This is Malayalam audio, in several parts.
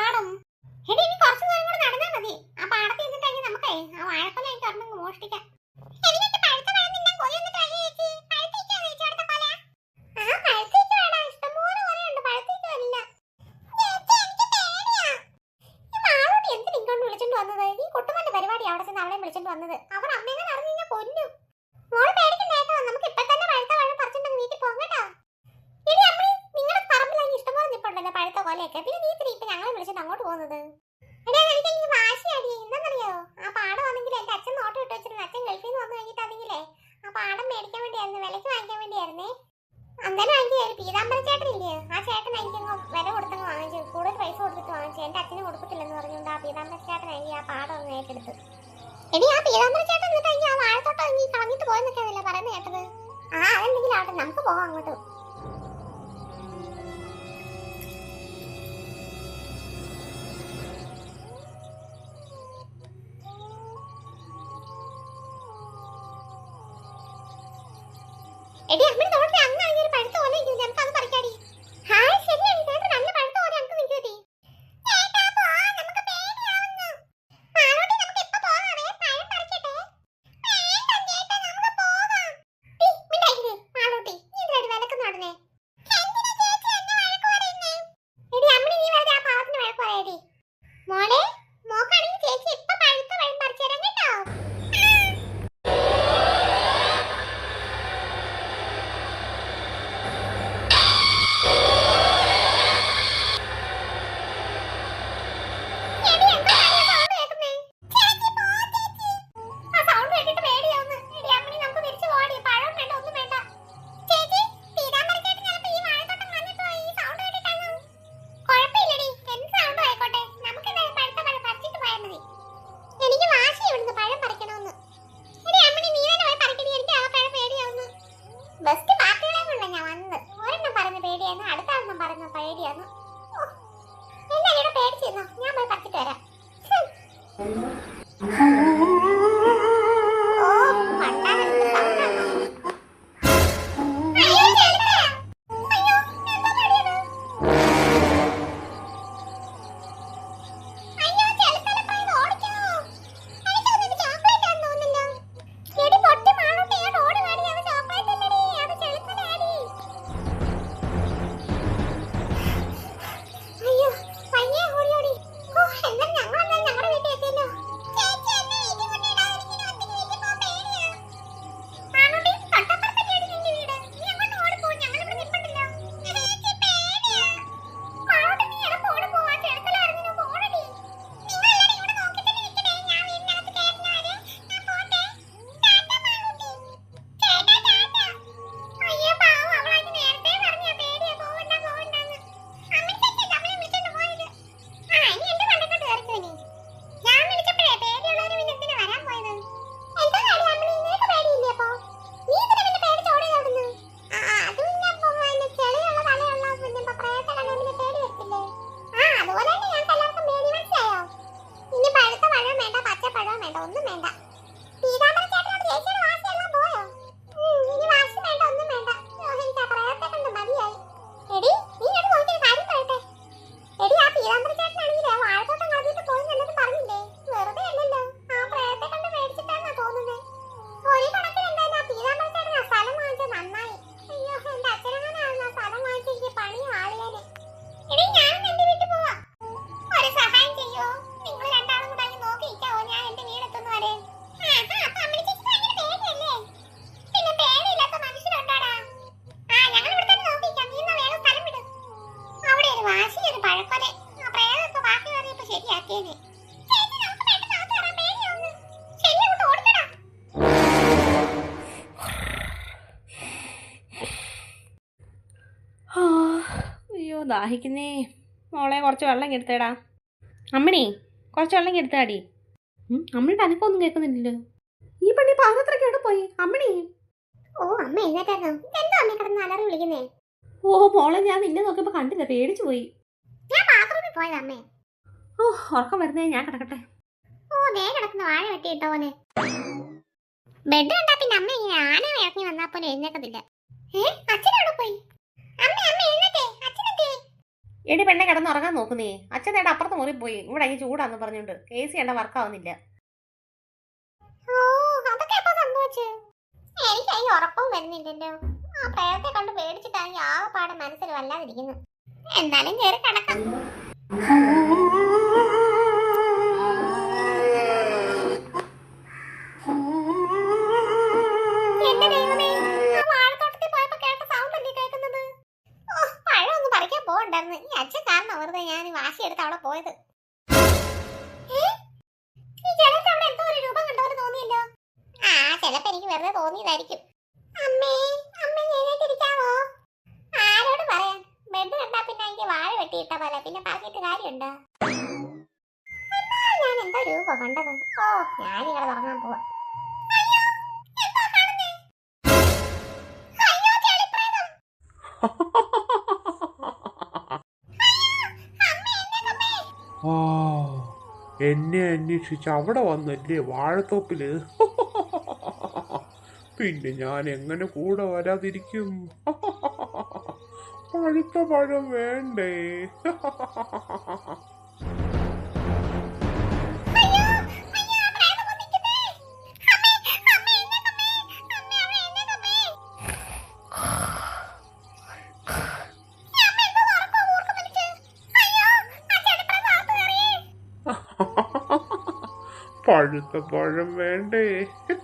പാടം എടി ഇനി കുറച്ച് നേരം കൂടെ നടന്നാ മതി. ആ പാടത്ത് ചെന്നിട്ട് കഴിഞ്ഞ് നമുക്കേ ആ വാഴപ്പല എനിക്ക് ഓർമ്മ മോഷ്ടിക്കാം വന്നത്? അവർ അമ്മേനെ നടന്നു കഴിഞ്ഞാൽ കൊല്ലും മോൾ പേടിക്കണ്ട കേട്ടോ നമുക്ക് ഇപ്പൊ തന്നെ പഴുത്ത പഴം പറിച്ചിട്ട് വീട്ടിൽ പോകാം കേട്ടോ. ഇനി അമ്മ നിങ്ങളുടെ പറമ്പിൽ ഇഷ്ടംപോലെ നിപ്പുണ്ടല്ലോ പഴുത്ത കൊലയൊക്കെ. പിന്നെ നീ എടുത്തിട്ട് അങ്ങോട്ട് പോകുന്നത്? എന്താണെന്നറിയോ ആ പാടം ആണെങ്കിൽ എന്റെ അച്ഛൻ നോട്ട് ഇട്ട് വെച്ചിരുന്നു. അച്ഛൻ ഗൾഫിൽ നിന്ന് വന്നു കഴിഞ്ഞിട്ടാണെങ്കിലേ ആ പാടം മേടിക്കാൻ വേണ്ടിയായിരുന്നു വിലക്ക് വാങ്ങിക്കാൻ വേണ്ടിയായിരുന്നേ. അന്നേരം എനിക്ക് പീതാംബര ചേട്ടനില്ലേ? ആ ചേട്ടൻ എനിക്ക് വില കൊടുത്തങ്ങ് വാങ്ങിച്ചു കൂടുതൽ പൈസ കൊടുത്തിട്ട് വാങ്ങിച്ചു എന്റെ അച്ഛന് കൊടുക്കത്തില്ലെന്ന് പറഞ്ഞുകൊണ്ട് ആ പീതാംബര ചേട്ടൻ എനിക്ക് ആ പാടം ഒന്ന് ഏറ്റെടുത്തു. എടി ആ പീതാംബര ചേട്ടൻ എന്നിട്ട് ആ വാഴത്തോട്ടം കളഞ്ഞിട്ട് പോയെന്നൊക്കെയാണല്ലോ പറയുന്നത് കേട്ടത്? ആ അതെന്തെങ്കിലും ആവട്ടെ. നമുക്ക് പോകാം അങ്ങോട്ട്. എടി അമ്മ നോട്ടെ അങ്ങ് അങ്ങനെ ശരി ഞാൻ പോയി പറിച്ചിട്ട് വരാം. വഴക്കൊരു പ്രേതം ഇപ്പൊ ബാക്കി പറഞ്ഞപ്പോ ശരിയാക്കിയത് അയ്യോ ദാഹിക്കുന്നേ. മോളെ കുറച്ച് വെള്ളം എടുത്തേടാ. അമ്മണി കുറച്ച് വെള്ളം എടുത്താടി അമ്മയുടെ അനക്കൊന്നും കേൾക്കുന്നില്ലല്ലോ. ഈ പണി പാത്രത്തിലൊക്കെ എവിടെ പോയി? അമ്മണി? ഓ അമ്മ എഴുന്നേറ്റായിരുന്നു? എന്താ അമ്മ കിടന്ന് അലറി വിളിക്കുന്നേ? ഓ മോളെ ഞാൻ നിന്നെ നോക്കിയപ്പോ കണ്ടില്ല. പേടിച്ചു പോയി. പോയത് അമ്മേ. ഓ ഉറക്കം വരുന്നേ ഞാൻ കിടക്കട്ടെ. ഓ ദേ കിടക്കുന്ന വാഴ വെട്ടി ഇട്ടോന്ന് ബെഡ് കണ്ടാ പിന്നെ അമ്മ ഇങ്ങനെ ആന ഇറങ്ങി വന്നാ പോലും എഴുന്നേക്കത്തില്ല. ഏ അച്ഛൻ പോയി? അമ്മ അമ്മ എഴുന്നേറ്റേ അച്ഛനെത്തേ എടി പെണ്ണെ കിടന്ന് ഉറങ്ങാൻ നോക്കുന്നേ. അച്ഛൻ നേടെ അപ്പുറത്ത് മുറി പോയി. ഇവിടെ അങ്ങ് ചൂടാന്ന് പറഞ്ഞുകൊണ്ട് എ സി എണ്ട വർക്ക് ആവുന്നില്ല. ഓ അതൊക്കെ എപ്പോ സംഭവിച്ചു? എനിക്ക് ഈ ഉറപ്പും വരുന്നില്ലല്ലോ. ആ പ്രേതത്തെ കണ്ട് പേടിച്ചിട്ടാണ് ആകെപ്പാടെ മനസ്സിൽ വല്ലാതിരിക്കുന്നത് എന്നാലും കയറി കിടക്കാം. പോകണ്ടായിരുന്നു. ഈ അച്ഛൻ കാരണം വെറുതെ ഞാൻ വാശി വാശിയെടുത്ത് അവിടെ പോയത്. ആ, ചിലപ്പോ എനിക്ക് വെറുതെ തോന്നിയതായിരിക്കും. അമ്മേ, അമ്മേ? ബെഡ് കണ്ടാ പിന്നെ എനിക്ക് വാഴ വെട്ടിയിട്ട പോലെ. പിന്നെ പറഞ്ഞിട്ട് കാര്യമുണ്ടോ? ഞാൻ എന്താ രൂപം കണ്ടത്. ഓ, ഞാനിവിടെ തുടങ്ങാൻ പോവാ എന്നെ അന്വേഷിച്ച് അവിടെ വന്നല്ലേ വാഴത്തോപ്പിൽ പിന്നെ ഞാൻ എങ്ങനെ കൂടെ വരാതിരിക്കും പഴുത്ത പഴം വേണ്ടേ? അയ്യോ, അയ്യോ, പ്രേതം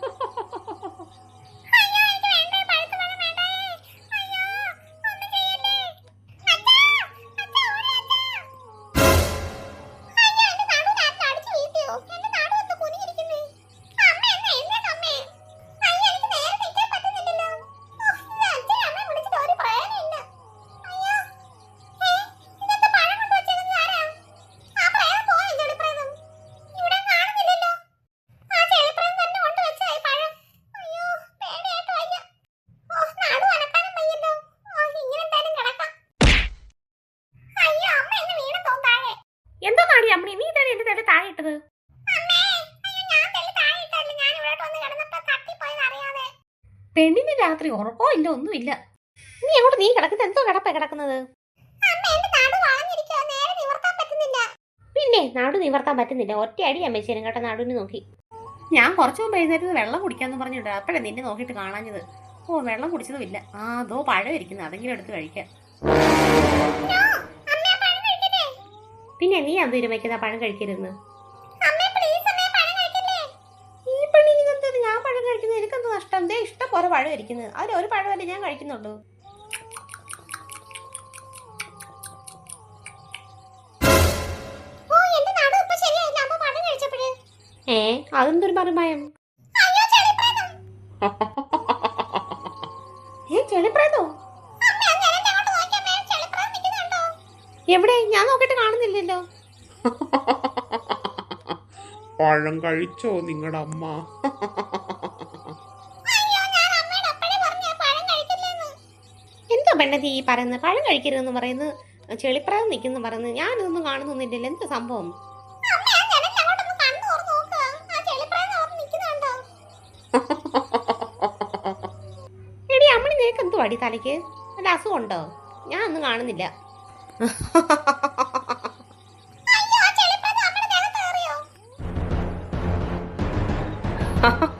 അറിയാതെ. പെണ്ണിന് രാത്രി ഉറക്കോ ഇല്ല ഒന്നുമില്ല. നീ അങ്ങോട്ട് നീ കിടക്കുന്നത് എന്തോ കിടപ്പ കിടക്കുന്നത്. പിന്നെ നാടു നിവർത്താൻ പറ്റുന്നില്ല ഒറ്റ അടി അമ്മേശ്ശേരും കേട്ടോ നാടുവിന് നോക്കി. ഞാൻ കുറച്ചു മുമ്പ് എഴുന്നേറ്റ് വെള്ളം കുടിക്കാന്ന് പറഞ്ഞിട്ട് അപ്പോഴേ നിന്നെ നോക്കിയിട്ട് കാണാഞ്ഞത്. ഓ വെള്ളം കുടിച്ചതുമില്ല. ആ അതോ പഴം ഇരിക്കുന്നു അതെങ്കിലും എടുത്ത് കഴിക്കാം? പിന്നെ നീ അത് തീരുമാനിക്കുന്ന പഴം കഴിക്കരുതെന്ന് അമ്മേ, please അമ്മേ, പഴം കഴിക്കല്ലേ? ഈ പെണ്ണിന് ഇതെന്താ ഞാൻ പഴം കഴിക്കുന്നത് എനിക്കെന്ത് പോലെ പഴം ഇരിക്കുന്നത് അതിൽ ഒരു പഴമല്ലേ ഞാൻ കഴിക്കുന്നുള്ളൂ. ഓ, എന്റെ നടു ഇപ്പൊ ശരിയായില്ല. അമ്മ പഴം കഴിച്ചപ്പോഴേ. ഏ അതെന്തൊരു മറുമായം അയ്യോ, ചെളിപ്രേതം. ഏ ചെളിപ്രേതം എവിടെ? ഞാൻ നോക്കിട്ട് കാണുന്നില്ലല്ലോ. പഴം കഴിച്ചോ നിങ്ങളുടെ അമ്മ? പെണ്ണതി ഈ പറയുന്നത് പഴം കഴിക്കരുതെന്ന് പറയുന്നത് ചെളിപ്രായം നിൽക്കുന്നു പറയുന്നത്. ഞാനിതൊന്നും കാണുന്നൊന്നുമില്ലല്ലോ എന്ത് സംഭവം? എടി അമ്മണി നിനക്ക് എന്തു അടി തലയ്ക്ക്? വല്ല അസുഖമുണ്ടോ? ഞാൻ ഒന്നും കാണുന്നില്ല. ha ആ